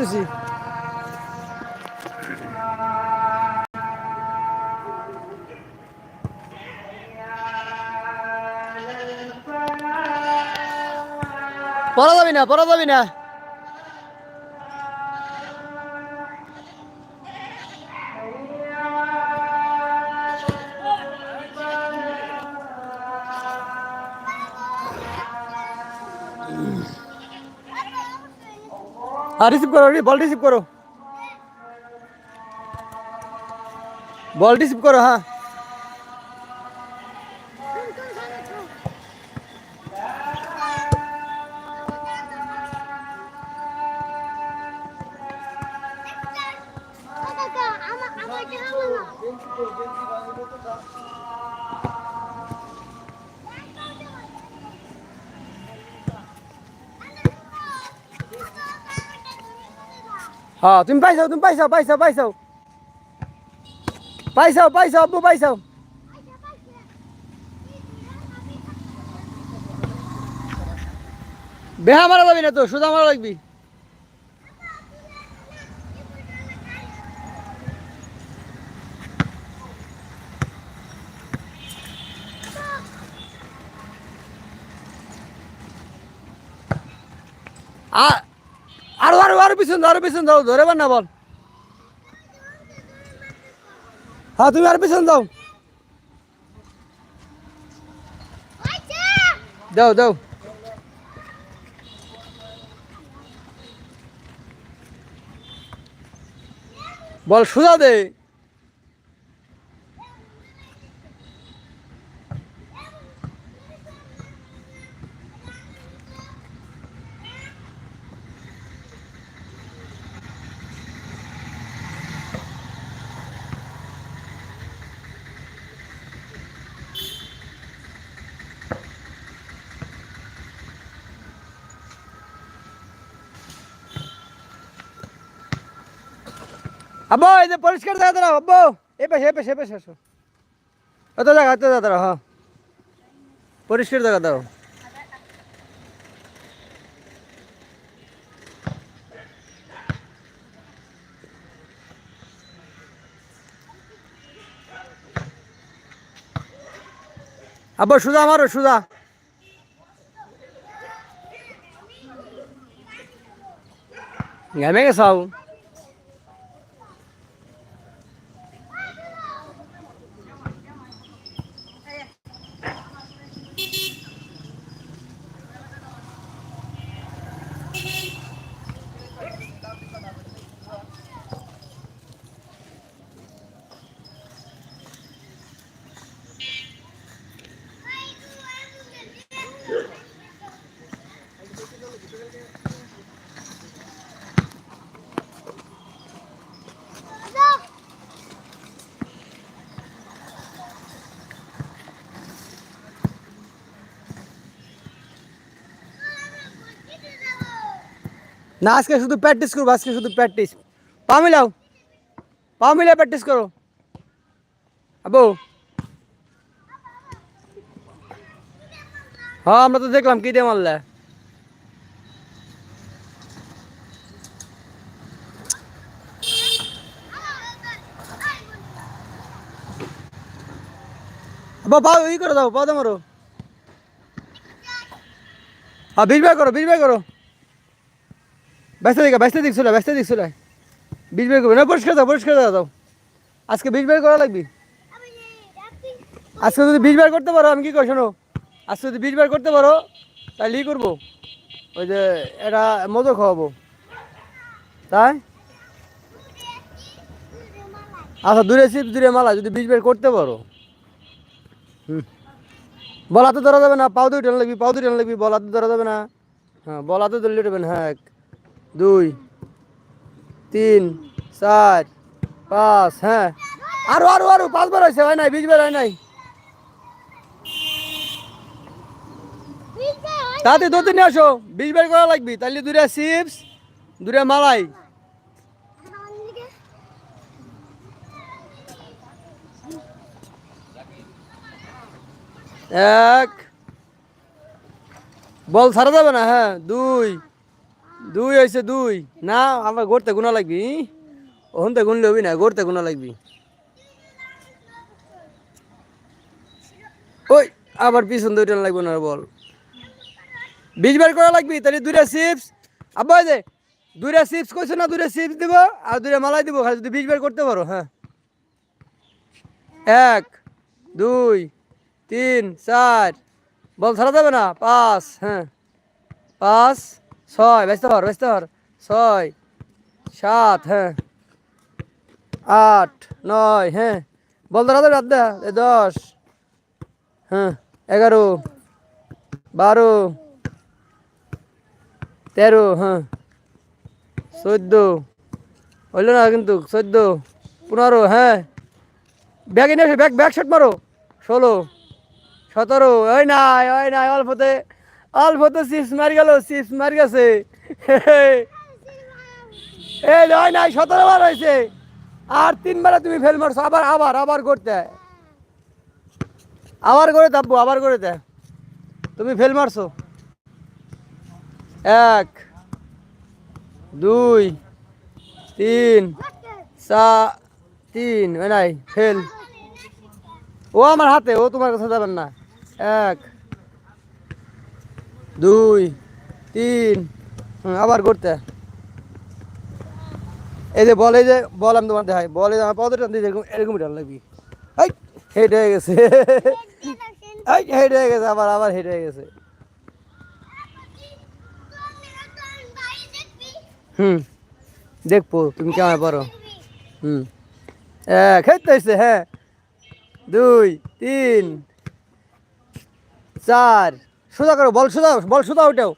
করতেছি। পড়া যাবি না পড়া না। রিসিভ করো বল রিসিভ করো। বল রিসিভ করো হ্যাঁ। হ্যাঁ তুমি পাইছাও তুমি পাইছাও পাইছাও পাইছাও। পাইছাও পাইছাও, আব্বু, পাইছাও। বেহা মারা যাবি না তো সুদা মারা লাগবি। আ- আরও আরও আরও পিছন আরও পিছন দাও ধরে না বল। হ্যাঁ তুমি আর পিছন দাও দাও দাও বল, সোজা দে। আব্বু, এই যে পরিষ্কার জায়গা দাঁড়াও, আব্বু। এ পাশে এ পাশে এ পাশে আসো। অত জায়গা অত জায়গা দাঁড়াও হ্যাঁ। পরিষ্কার জায়গা দাও আব্বু, সুজা মারো সুজা। ঘেমে গেছাও না আজকে শুধু প্র্যাকটিস করব আজকে শুধু প্র্যাকটিস পা মিলাও পা মিলে প্র্যাকটিস করো আবু হ্যাঁ আমরা তো দেখলাম কি দিয়ে মারলে আব্বা পা ই করে দাও পা দাও মারো হ্যাঁ বিশ ভাই করো বিশ ভাই করো ব্যস্ত দিকে, ব্যস্ত দিক চলে, ব্যস্ত দিক চলে। বিশ বের করবে। না, পরিষ্কার দাও পরিষ্কার দাও দাও। আজকে বিশ বের করা লাগবে? আজকে যদি বিশ বের করতে পারো, আমি কি কই শোনো? আজকে যদি বিশ বের করতে পারো, তাহলে ই করব? ওই যে এটা মজো খাওয়াবো। তাই? আচ্ছা দূরে সিপ দূরে মালা, যদি বিশ বের করতে পারো। হুম। বল ধরা যাবে না পাও দুই টেন লাগবি পাও দুই টেন লাগবি, বল, হাতে ধরা যাবে না। হ্যাঁ বল, হাতে ধরলে উঠবেন হ্যাঁ দুই, তিন, চার, পাঁচ হ্যাঁ। আরও আরও আরও, পাঁচবার হয়েছে, হয় নাই, বিশবার হয় নাই। তাতে দু তিন আসো বিশ বার করা লাগবি তাহলে দূরে চিপস দূরে মালাই। এক। বল ছাড়া যাবে না হ্যাঁ দুই। দুই হয়েছে দুই। না আবার গড়তে গুণা লাগবি। ওখান থেকে গুনলে হবি না, গড়তে গুণা লাগবি। ওই, আবার পিছন দুইটা লাগবে না বল। বিশ বার করা লাগবি, তাহলে দুইটা চিপস আব্বা যে, দুইটা চিপস কইছো না, দুইটা চিপস দিব? আর দুইটা মালাই দিব, খালি যদি বিশ বার করতে পারো হ্যাঁ। এক, দুই, তিন, চার। বল, ছাড়া যাবে না? পাঁচ হ্যাঁ। পাঁচ। ছয়, ব্যস্ত হর ব্যস্ত হর। ছয়, সাত হ্যাঁ। আট, নয় হ্যাঁ। বল আড্ডা। দশ হ্যাঁ। এগারো, বারো, তেরো হ্যাঁ। চোদ্দ, হইল না কিন্তু, চোদ্দ, পনেরো হ্যাঁ। ব্যাগ এসে ব্যাগ ব্যাগ, শট মারো। ষোলো, সতেরো, ওই নাই ওই নাই, অল্পতে। অল্পতে চিপস মারি গেল, চিপস মারি গেছে। এই নয় নাই, সতেরো বার হয়েছে। আর তিনবারে তুমি ফেল মারছো, আবার আবার আবার করতে। আবার করে তাপবো আবার করে দে। তুমি ফেল মারছো। এক, দুই, তিন, চা, তিন নাই ফেল ও আমার হাতে, ও তোমার কাছে যাবেন না। এক দুই, তিন আবার করতে। এই যে বল যে বল আমি তোমার দেখাই। বল যে আমার পদে টান দিয়ে এরকম এরকম টান লাগবি। হেড হয়ে গেছে। হেড হয়ে গেছে, আবার আবার হেড হয়ে গেছে। হুম, দেখব, তুমি কেমন পারো। হুম। এক খেতে হ্যাঁ। দুই, তিন, চার। সোজা করো, বল সোজা বল সোজা ওটাও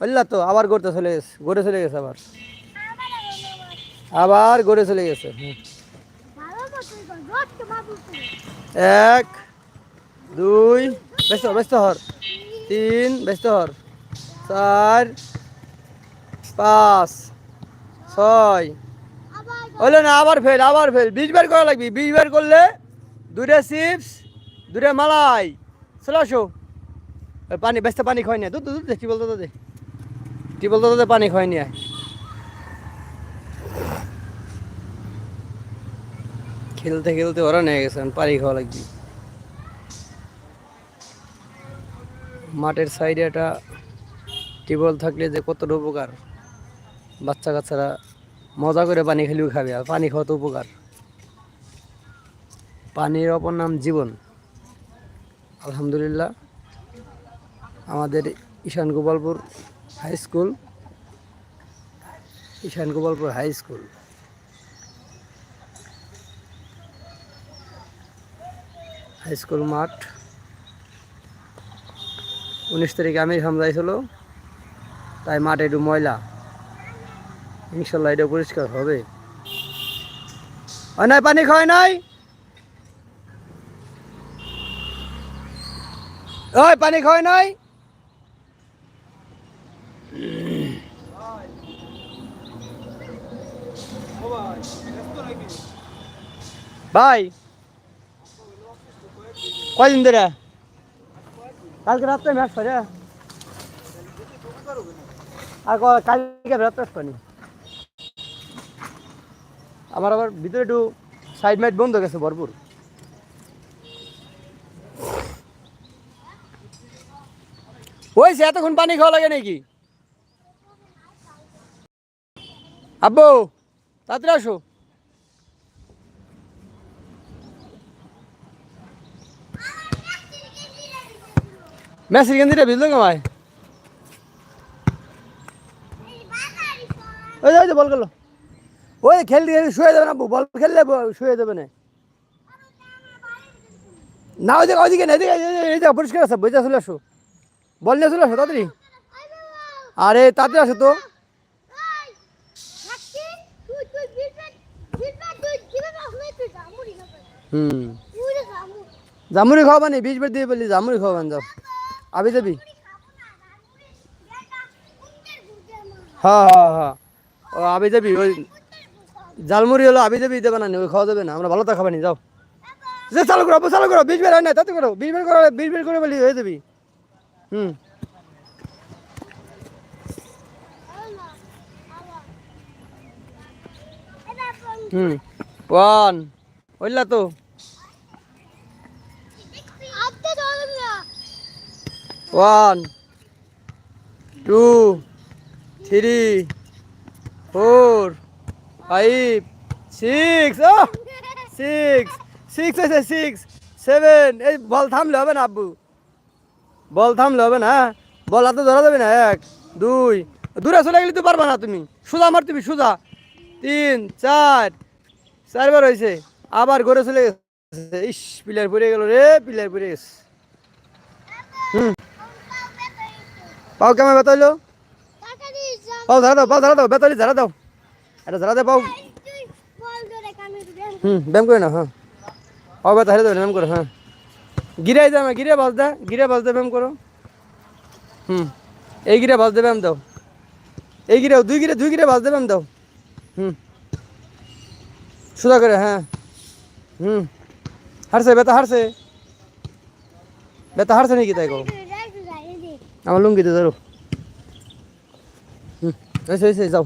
বললা তো, আবার গড়তে চলে গেছে, গড়ে চলে গেছে আবার। আবার গড়ে চলে গেছে এক, দুই, ব্যস্ত ব্যস্ত হর। তিন, ব্যস্ত হর। চার, পাঁচ, ছয়। হইল না, আবার ফেল আবার ফেল বিশ বার করা লাগবে, বিশ বার করলে দুটা চিপস দুটা মালাই। চলে আসো। পানি ব্যস্ত পানি খাই না দুধ দুধ দে টিবল দাদা? দে টিবল দাদা, পানি খাই নিয়ে। খেলতে খেলতে ওরা নিয়ে গেছে, এখন পানি খাওয়া লাগবে। মাঠের সাইডে একটা টিউবওয়েল থাকলে যে কতটা উপকার। বাচ্চা কাচ্চারা মজা করে পানি খেলেও খাবে, আর পানি খাওয়া তো উপকার। পানির অপর নাম জীবন। আলহামদুলিল্লাহ। আমাদের Ishan Gopalpur high school. Ishan Gopalpur high school. High school মাঠ। উনিশ তারিখে আমি হামলা ছিল তাই মাঠে একটু ময়লা। ইনশাল্লাহ এটা পরিষ্কার হবে। হয় নাই, পানি খাওয়াই নাই? ওই, পানি খাওয়াই নাই? ভাই, কয়দিন ধরে? কালকে রাত্রে ম্যাচ করে আর কালকে রাত্রে পানি আমার আবার ভিতরে একটু সাইড বন্ধ গেছে ভরপুর। ওইছে এতক্ষণ পানি খাওয়া লাগে নাকি? আব্বু! তাড়াতাড়ি আসো। মেসির গেন্দিটা ভিজলো কামায় ওই যে, বল গেল। ওই খেলতে খেলতে শুয়ে যাবে না বল খেললে শুয়ে যাবে না। না ওই দিকে ওইদিকে না এদিকে এই যে- পরিষ্কার আছে বুঝতে চলে আসো। বল নিয়ে চলে আসো তাড়াতাড়ি। আরে তাড়াতাড়ি আসো তো। হুম। জামুরি খাওয়া মানে নি বিশ বার দিয়ে বললি জামুরি খাওয়া মানে যাও। আবি যাবি? হ্যাঁ হ্যাঁ হ্যাঁ ও আবি যাবি? ওই জালমুড়ি হলো আবি যাবি? দেবে না ওই খাওয়া যাবে না। আমরা ভালো তো খাবানি যাও। যে চালু করো চালু করো। বিশ বের হয় না তাতে করো। বিশ বের করো বিশ বের করে বলি হয়ে যাবি। হুম। হুম। ওয়ান। হইলা তো। One, two, three, four, five, six ও সিক্স সিক্স আছে সিক্স, সেভেন। এই বল থামলে হবে না, আব্বু। বল থামলে হবে না হ্যাঁ? বল হাতে ধরা যাবে না, এক, দুই। দূরে চলে গেলে তো পারবা না তুমি। সোজা মার তুমি, সোজা। তিন, চার। চারবার হয়েছে। আবার ঘরে চলে গেছে। ইস, পিলার পড়ে গেল রে, পিলার পড়ে গেছে। হুম। পাও কেমন ব্যথা হইল? পাও ধরা দাও পাও ধরা দাও বেতালি ধরা দাও। এটা ধরা দে পাও। হুম ব্যায়াম করে না হ্যাঁ। পাও ব্যথা হেরে দেবে ব্যায়াম করো হ্যাঁ। গিরে যাবে না গিরে বাজ দে গিরে বাজ দে ব্যায়াম করো। হুম এই গিরে বাজ দে ব্যায়াম দাও। এই গিরে দুই গিরে দুই গিরে বাজ দে ব্যায়াম দাও। হুম। সোজা করে হ্যাঁ। হুম। হারছে ব্যথা হারছে। ব্যথা হারছে নাকি তাই কো আমার লুঙ্গিতে ধরো হুম এসে এসে যাও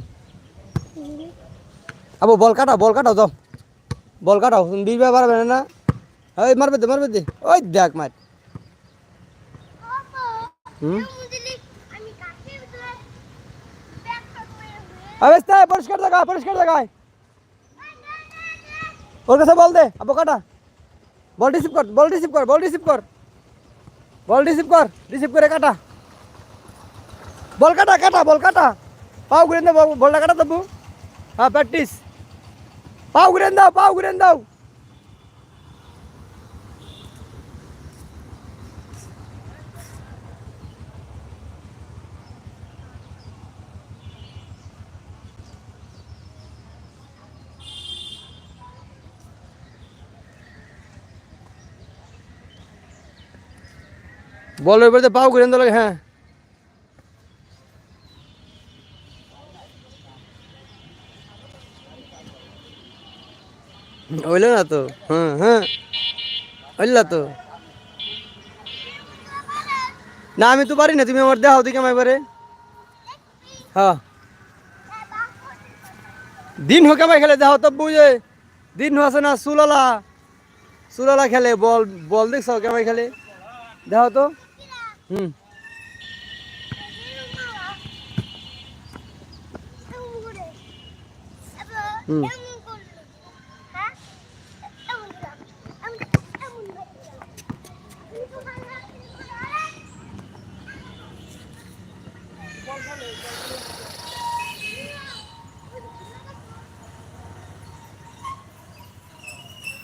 আবু বল কাটাও বল কাটাও যাও বল কাটাও তুমি বিবে পারবে না ওই মারবে দে মারবে দে ওই দেখ মার হুম আমি কাকে ধরে ব্যাগটা করে আবে স্থায় পরিষ্কার জায়গায় পরিষ্কার জায়গায় ওর কাছে বল দে আবু কাটা বল রিসিভ কর বল রিসিভ কর বল রিসিভ কর বল রিসিভ কর রিসিভ করে কাটা বল কাটা কাটা বল কাটা পাও ঘুরে দাও বাবু, বলটা কাটা দেবো হ্যাঁ প্র্যাকটিস পাও ঘুরে দাও পাও ঘুরে দাও বল এবারে পাও ঘুরে দাও লাগে, হ্যাঁ। হইল না তো? হ্যাঁ হ্যাঁ। না তো? না, আমি তো পারি না, তুমি আমার দেখাও দিকে আমার এবারে হ্যাঁ। দিন হোক আমায় খেলে, দেখাও তো বুঝে। দিন আছে না সুলালা। সুলালা খেলে, বল বল দেখছ কেমন খেলে। দেখাও তো। হুম। হুম।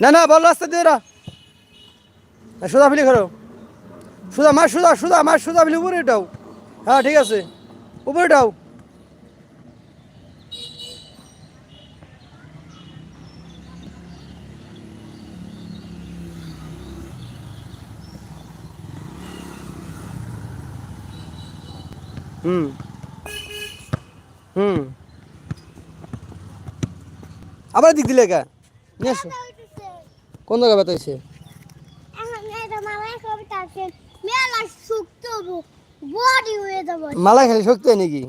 না না বল রাস্তা দিয়ে রা সোজা ফিলি করো সুদা মার সুদা সুদা মার সুদা ফিলি উপরে উঠাও। হ্যাঁ ঠিক আছে। উপরে উঠাও। হুম। হুম। আবার দিক দিলে কা নিয়ে আসো কোন জায়গায় ব্যথা হয়েছে? মেলা খেলে শক্তি হয় নাকি?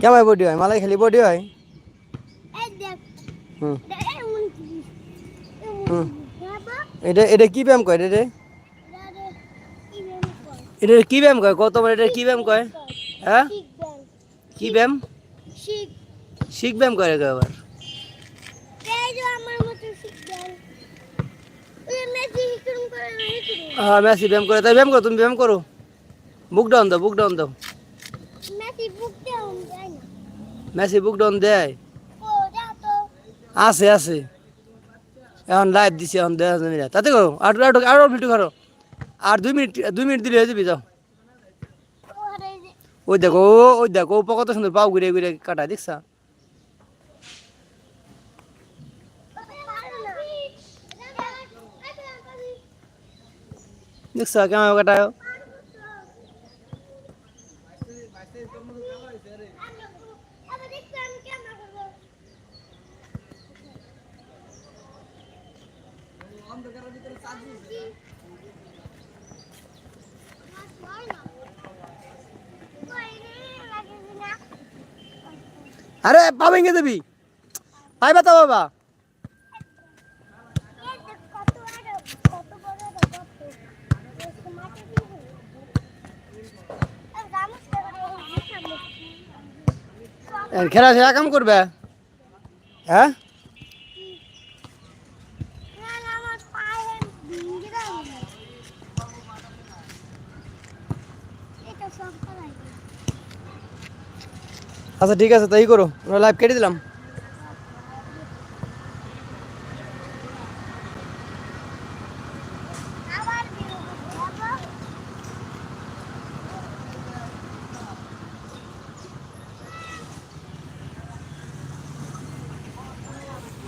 কেমন বডি হয় মালাই খেলি বডি হয়? এটা এটা কি ব্যায়াম কয়? এটা এটা কি ব্যায়াম কয়? কত এটা কি ব্যায়াম কয়? হ্যাঁ? কি ব্যায়াম? শিখ। ব্যায়াম করে কয় আবার হ্যাঁ মেসি ব্যায়াম করে তাই ব্যায়াম করো তুমি ব্যায়াম করো। বুক ডাউন দাও বুক ডাউন দাও। মেসি বুক ডাউন দেয় আছে আছে। এখন লাইভ দিছি এখন দেখা যাবে না। তাতে করো আর আর আর ভিডিও করো। আর দুই মিনিট দুই মিনিট দিলে হয়ে যাবি যাও। ওই দেখো ও- ওই দেখো ও কত সুন্দর পাও ঘুরে ঘুরে কাটা দেখছা? দেখছো क्या কাটায় अरे पावेंगे तभी। पाए बता बाबा। खेला से कम कर अच्छा ठीक है तई करो। लाइव कटे दिल